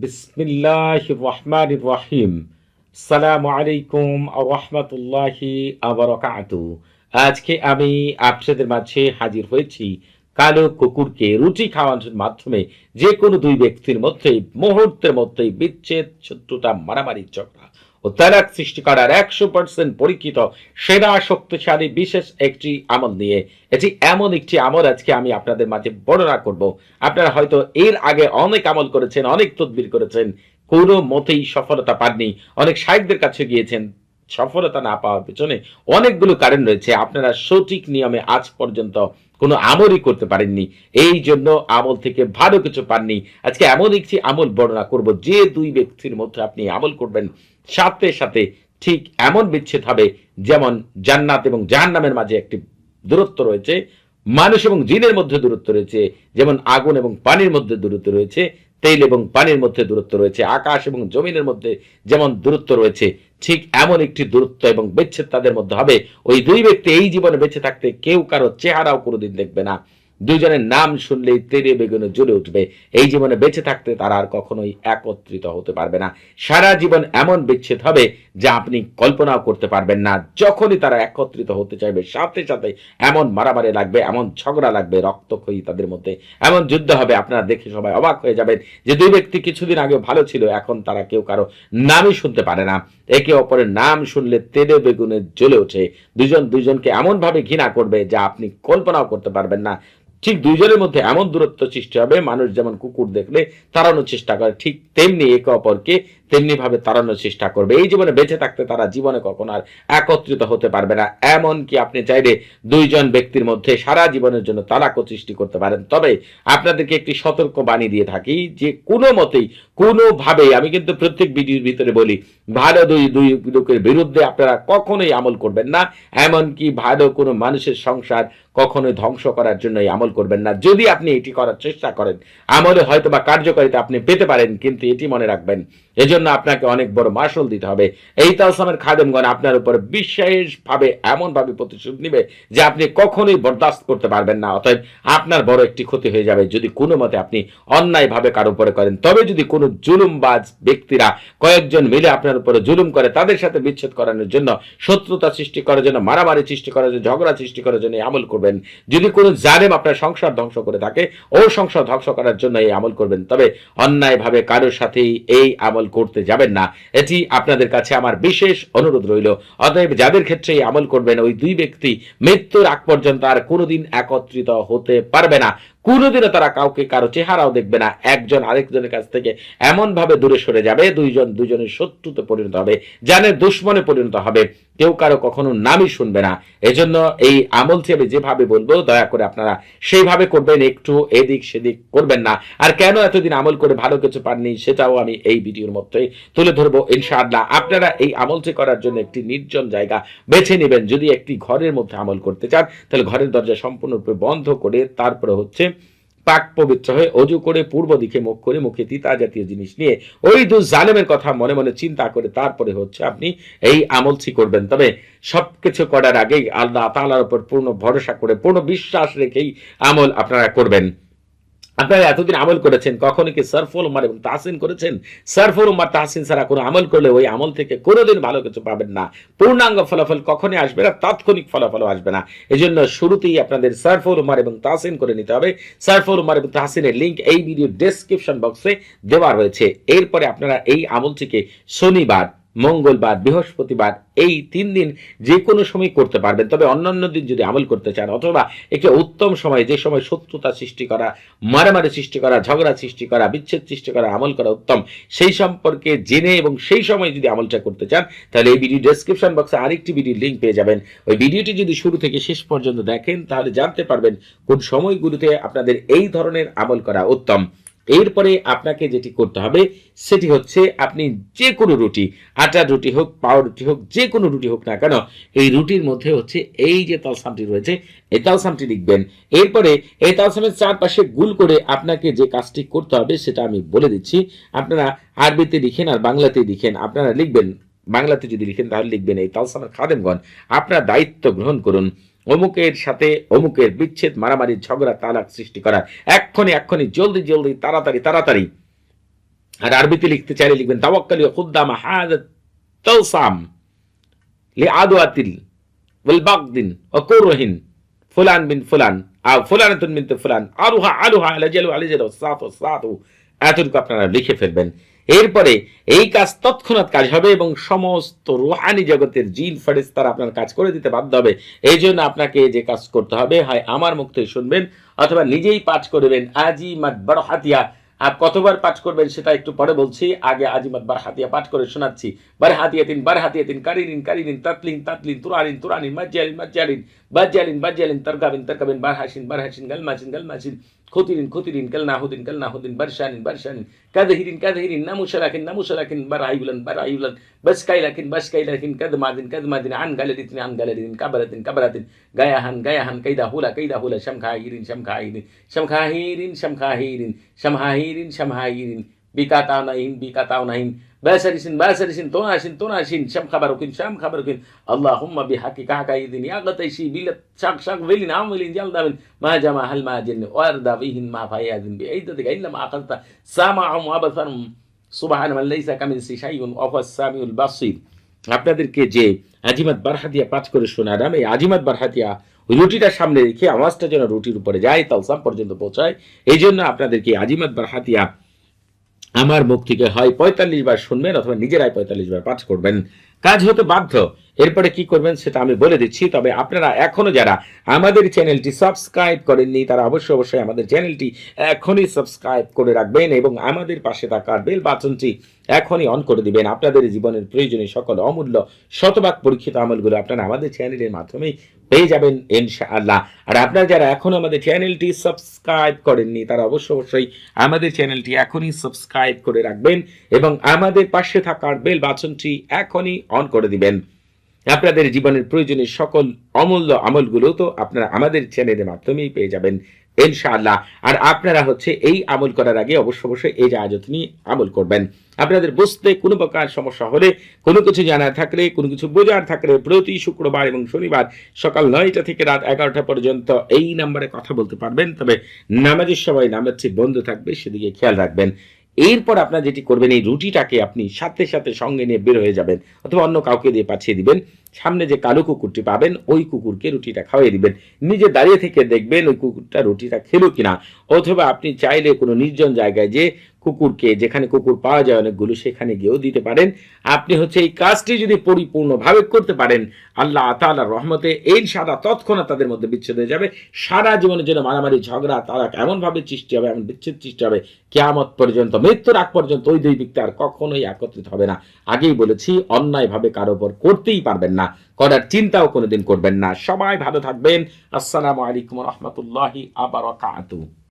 বিসমিল্লাহ রহমান রহিম। সালাম আলাইকুম আজকে আমি আপনাদের মাঝে হাজির হয়েছি কালো কুকুরকে রুটি খাওয়ানোর মাধ্যমে যে কোনো দুই ব্যক্তির মধ্যে মুহূর্তের মধ্যেই বিচ্ছেদ, শত্রুতা মারামারি ঝগড়া। ও তালাক সৃষ্টি করার একশো পার্সেন্ট পরীক্ষিত সেরা শক্তিশালী, বিশেষ একটি আমল নিয়ে। এটি এমন একটি আমল আজকে আমি আপনাদের মাঝে বর্ণনা করব। আপনারা হয়তো এর আগে অনেক আমল করেছেন, অনেক তদবির করেছেন, কোনো মতেই সফলতা পাননি। অনেক সাহেবদের কাছে গিয়েছেন, সফলতা না পাওয়ার পেছনে অনেকগুলো কারণ রয়েছে। আপনারা সঠিক নিয়মে আজ পর্যন্ত কোনো আমলই করতে পারেননি। এই জন্য আমল থেকে ভালো কিছু পাননি। আজকে এমন একটি আমল বর্ণনা করব, যে দুই ব্যক্তির মধ্যে আপনি আমল করবেন, সাথে সাথে ঠিক এমন বিচ্ছেদ হবে, যেমন জান্নাত এবং জাহান্নামের মাঝে একটি দূরত্ব রয়েছে, মানুষ এবং জিনের মধ্যে দূরত্ব রয়েছে, যেমন আগুন এবং পানির মধ্যে দূরত্ব রয়েছে তেল এবং পানির মধ্যে দূরত্ব রয়েছে, আকাশ এবং জমিনের মধ্যে যেমন দূরত্ব রয়েছে, ঠিক এমন একটি দূরত্ব এবং বিচ্ছেদ তাদের মধ্যে হবে। ওই দুই ব্যক্তি এই জীবনে বেঁচে থাকতে কেউ কারও চেহারাও কোনোদিন দেখবে না। দুজনের নাম শুনলেই তেরে বেগুনে জ্বলে উঠবে। এই জীবনে বেঁচে থাকতে তারা আর কখনোই একত্রিত হতে পারবে না। সারা জীবন এমন বিচ্ছেদ হবে যা আপনি কল্পনাও করতে পারবেন না। যখনই তারা একত্রিত হতে চাইবে, সাথে সাথে এমন মারামারি লাগবে, এমন ঝগড়া লাগবে, রক্তক্ষয়ী তাদের মধ্যে এমন যুদ্ধ হবে, আপনারা দেখে সবাই অবাক হয়ে যাবেন যে দুই ব্যক্তি কিছুদিন আগে ভালো ছিল, এখন তারা কেউ কারও নামই শুনতে পারে না। একে অপরের নাম শুনলে তেলে বেগুনে জ্বলে ওঠে। দুজন দুজনকে এমন ভাবে ঘৃণা করবে যা আপনি কল্পনাও করতে পারবেন না। ঠিক দুইজনের মধ্যে এমন দূরত্ব সৃষ্টি হবে, মানুষ যেমন কুকুর দেখলে তাড়ানোর চেষ্টা করে, ঠিক তেমনি একে অপরকে তেমনি ভাবে তাড়ানোর চেষ্টা করবে। এই জীবনে বেঁচে থাকতে তারা জীবনে কখনো আর একত্রিত হতে পারবে না। এমন কি আপনি চাইলে দুইজন ব্যক্তির মধ্যে সারা জীবনের জন্য তালাকও সৃষ্টি করতে পারেন। তবে আপনাদেরকে একটি সতর্ক বাণী দিয়ে থাকি যে কোনো মতেই, কোনোভাবেই, আমি কিন্তু প্রত্যেক ভিডিওর ভিতরে বলি, ভালো দুই দুই লোকের বিরুদ্ধে আপনারা কখনোই আমল করবেন না। এমনকি ভালো কোনো মানুষের সংসার কখনোই ধ্বংস করার জন্য এই আমল করবেন না। যদি আপনি এটি করার চেষ্টা করেন, আমলে হয়তো বা কার্যকারিতা আপনি পেতে পারেন, কিন্তু এটি মনে রাখবেন এজন্য আপনাকে অনেক বড় মাসল দিতে হবে। এই তালসামের খাদেমগণ আপনার উপর বিশেষভাবে এমনভাবে প্রতিশোধ নিবে যে আপনি কখনোই বরদাস্ত করতে পারবেন না। অতএব আপনার বড় একটি ক্ষতি হয়ে যাবে যদি কোনো মতে আপনি অন্যায়ভাবে কারও উপরে করেন। তবে যদি কোনো জুলুমবাজ ব্যক্তিরা কয়েকজন মিলে আপনার উপরে জুলুম করে, তাদের সাথে বিচ্ছেদ করানোর জন্য, শত্রুতা সৃষ্টি করার জন্য, মারামারি সৃষ্টি করার জন্য, ঝগড়া সৃষ্টি করার জন্য এই আমল করবেন। যদি কোনো জালেম আপনার সংসার ধ্বংস করে থাকে, ও সংসার ধ্বংস করার জন্য এই আমল করবেন। তবে অন্যায়ভাবে কারোর সাথেই এই আমল করতে যাবেন না। এটি আপনাদের কাছে আমার বিশেষ অনুরোধ রইল। অতএব যাদের ক্ষেত্রে আমল করবেন, ওই দুই ব্যক্তি মৃত্যুর আগ পর্যন্ত আর কোনোদিন একত্রিত হতে পারবে না। কোনোদিনও তারা কাউকে কারও চেহারাও দেখবে না। একজন আরেকজনের কাছ থেকে এমন ভাবে দূরে সরে যাবে, দুইজন দুজনের শত্রুতে পরিণত হবে জানে দুশ্মনে পরিণত হবে। কেউ কারও কখনো নামই শুনবে না। এজন্য এই আমলটি আমি যেভাবে বলব, দয়া করে আপনারা সেইভাবে করবেন, একটু এদিক সেদিক করবেন না। আর কেন এতদিন আমল করে ভালো কিছু পাননি, সেটাও আমি এই ভিডিওর মধ্যে তুলে ধরবো, ইনশাআল্লাহ। আপনারা এই আমলটি করার জন্য একটি নির্জন জায়গা বেছে নেবেন, যদি একটি ঘরের মধ্যে আমল করতে চান, তাহলে ঘরের দরজা সম্পূর্ণরূপে বন্ধ করে তারপরে হচ্ছে পাক পবিত্র হয়ে অজু করে পূর্ব দিকে মুখ করে মুখে তিতা জাতীয় জিনিস নিয়ে ওই দু জালেমের কথা মনে মনে চিন্তা করে তারপরে হচ্ছে আপনি এই আমলছি করবেন। তবে সব কিছু করার আগেই আল্লাহ তালার উপর পূর্ণ ভরসা করে, পূর্ণ বিশ্বাস রেখেই আমল আপনারা করবেন। আপনারা এতদিন আমল করেছেন কখনো কি সরফুল উমার এবং তাহসিন করেছেন? সরফুল উমার, তাহসিন ছাড়া কোনো আমল করলে ওই আমল থেকে কোনোদিন ভালো কিছু পাবেন না। পূর্ণাঙ্গ ফলাফল কখনই আসবে না, তাৎক্ষণিক ফলাফলও আসবে না। এই জন্য শুরুতেই আপনাদের সরফুল উমার এবং তাহসিন করে নিতে হবে। সরফুল উমার এবং তাহসিনের লিঙ্ক এই ভিডিও ডেসক্রিপশন বক্সে দেওয়া রয়েছে। এরপরে আপনারা এই আমলটিকে শনিবার মঙ্গলবার, বৃহস্পতিবার এই তিন দিন যে কোনো সময় করতে পারবেন। তবে অন্যান্য দিন যদি আমল করতে চান, অথবা একটি উত্তম সময় যে সময় শত্রুতা সৃষ্টি করা, মারামারি সৃষ্টি করা, ঝগড়া সৃষ্টি করা, বিচ্ছেদ সৃষ্টি করা, আমল করা উত্তম, সেই সম্পর্কে জেনে এবং সেই সময় যদি আমলটা করতে চান, তাহলে এই ভিডিও ডেসক্রিপশন বক্সে আরেকটি ভিডিও লিঙ্ক পেয়ে যাবেন। ওই ভিডিওটি যদি শুরু থেকে শেষ পর্যন্ত দেখেন, তাহলে জানতে পারবেন কোন সময়গুলোতে আপনাদের এই ধরনের আমল করা উত্তম। এরপরে আপনাকে যেটি করতে হবে, সেটি হচ্ছে আপনি যে কোনো রুটি আটার রুটি হোক, পাও রুটি হোক যে কোনো রুটি হোক না কেন, এই রুটির মধ্যে হচ্ছে এই যে তালসামটি রয়েছে, এই তালসামটি লিখবেন। এরপরে এই তালসামের চারপাশে গুল করে আপনাকে যে কাজটি করতে হবে, সেটা আমি বলে দিচ্ছি। আপনারা আরবিতে লিখেন আর বাংলাতে লিখেন। আপনারা লিখবেন, বাংলাতে যদি লিখেন, তাহলে লিখবেন এই তালসামের খাদেমগণ। আপনার দায়িত্ব গ্রহণ করুন। অমুকের সাথে অমুকের বিচ্ছেদ, মারামারি, ঝগড়া, তালাক সৃষ্টি করা। এক্ষণে এক্ষণে জলদি জলদি, তাড়াতাড়ি তাড়াতাড়ি। আর আরবিতে লিখতে চাইলে লিখবেন, তাওয়াক্কালি খুদ্দাম হাদ তৌসাম লি ও ফুলান বিন ফুলান ফুলান। আরুহা এতটুকু আপনারা লিখে ফেলবেন। এরপরে এই কাজ তৎক্ষণাৎ কাজ হবে এবং সমস্ত রুহানি জগতের জিন ফেরেস্তারা আপনার কাজ করে দিতে বাধ্য হবে। এই জন্য আপনাকে যে কাজ করতে হবে, হয় আমার মুখ থেকে শুনবেন অথবা নিজেই পাঠ করবেন আজি মাত বড় হাতিয়া আর কতবার পাঠ করবেন সেটা একটু পরে বলছি, আগে আজিমাত বার হাতিয়া পাঠ করে শোনাচ্ছি। বার হাতিয়াতিন বার হাতিয়াতিন কারিনিন কারিনিন তাতলিন তাতলিন তুরানিন তুরানিন মাজ্জালিন মাজ্জালিন بجلين بجلين ترقبين ترقبين برهشين برهشين قل ماشين قل ماشين خطيرين خطيرين قل ناهودين قل ناهودين برشانين برشانين كذهيرين كذهيرين نموش لكن نموش لكن برعيولن برعيولن بس كاي لكن بس كاي لكن كذ مادين كذ مادين عن قلدين عن قلدين كبرتين كبرتين جايا هن جايا هن كيدا هولا كيدا هولا شم كاهيرين شم كاهيرين شم كاهيرين شم كاهيرين شم هاهيرين شم هاهيرين بيكاتاو نايم بيكاتاو نايم خبركين اللهم بحقك حكايدين يا قتيشي بيلت شق شق فيلين عملين جلدين ما جمع هل ما جن واردا فيهن ما فيادين بعيدتك إلا ما أقلت سامعهم وابصرهم سبحان من ليس كمن شيء وهو السامع البصير আপনাদেরকে যে আজিমাত বারহাতিয়া পাঠ করে শোনালাম এই আজিমাত বারহাতিয়া ওই রুটিটার সামনে রেখে আওয়াজটা যেন রুটির উপরে যায় তালসাম পর্যন্ত পৌঁছায় এই জন্য আপনাদেরকে আজিমাত বারহাতিয়া আমার মুখ থেকে হয় পঁয়তাল্লিশ বার শুনবেন অথবা নিজেরাই পঁয়তাল্লিশ বার পাঠ করবেন। কাজ হতে বাধ্য। এরপরে কি করবেন সেটা আমি বলে দিচ্ছি। তবে আপনারা এখনও যারা আমাদের চ্যানেলটি সাবস্ক্রাইব করেননি, তারা অবশ্যই অবশ্যই আমাদের চ্যানেলটি এখনই সাবস্ক্রাইব করে রাখবেন এবং আমাদের পাশে থাকা বেল বাটনটি এখনই অন করে দিবেন। আপনাদের জীবনের প্রয়োজনীয় সকল অমূল্য শতভাগ পরীক্ষিত আমলগুলো আপনারা আমাদের চ্যানেলের মাধ্যমেই পেয়ে যাবেন ইনশাআল্লাহ। আর আপনারা যারা এখন আমাদের চ্যানেলটি সাবস্ক্রাইব করেননি, তারা অবশ্য অবশ্যই আমাদের চ্যানেলটি এখনই সাবস্ক্রাইব করে রাখবেন এবং আমাদের পাশে থাকার বেল বাটনটি এখনই অন করে দিবেন। আপনাদের জীবনের প্রয়োজনীয় সকল অমূল্য আমলগুলো তো আপনারা আমাদের চ্যানেলের মাধ্যমেই পেয়ে যাবেন, ইনশাআল্লাহ। আর আপনারা হচ্ছে এই আমল করার আগে অবশ্য অবশ্যই এই জাহাজত নিয়ে আমল করবেন। আপনাদের বুঝতে কোনো প্রকার সমস্যা হলে, কোনো কিছু জানা থাকলে, কোনো কিছু বোঝার থাকলে প্রতি শুক্রবার এবং শনিবার সকাল নয়টা থেকে রাত এগারোটা পর্যন্ত এই নাম্বারে কথা বলতে পারবেন। তবে নামাজের সময় নামাজ বন্ধ থাকবে, সেদিকে খেয়াল রাখবেন। এরপর আপনার যেটি করবেন, এই রুটিটাকে আপনি সাথে সাথে সঙ্গে নিয়ে বের হয়ে যাবেন অথবা অন্য কাউকে দিয়ে পাঠিয়ে দিবেন। সামনে যে কালো কুকুরটি পাবেন, ওই কুকুরকে রুটিটা খাওয়াই দিবেন। নিজে দাঁড়িয়ে থেকে দেখবেন ওই কুকুরটা রুটিটা খেলো কিনা। অথবা আপনি চাইলে কোনো নির্জন জায়গায় যে কুকুরকে, যেখানে কুকুর পাওয়া যায় অনেকগুলো, সেখানে গিয়েও দিতে পারেন। আপনি হচ্ছে এই কাজটি যদি পরিপূর্ণভাবে করতে পারেন, আল্লাহ তাআলার রহমতে এই সাদা তৎক্ষণাৎ তাদের মধ্যে বিচ্ছেদ হয়ে যাবে। সারা জীবনের জন্য মারামারি, ঝগড়া তারা এমনভাবে সৃষ্টি হবে, এমন বিচ্ছেদ সৃষ্টি হবে, কেয়ামত পর্যন্ত, মৃত্যুর আগ পর্যন্ত ওই দুই ব্যক্তি আর কখনোই একত্রিত হবে না। আগেই বলেছি, অন্যায়ভাবে কারও উপর করতেই পারবেন না করার চিন্তাও কোনোদিন করবেন না। সবাই ভালো থাকবেন। আসসালামু আলাইকুম রহমতুল্লাহি আবার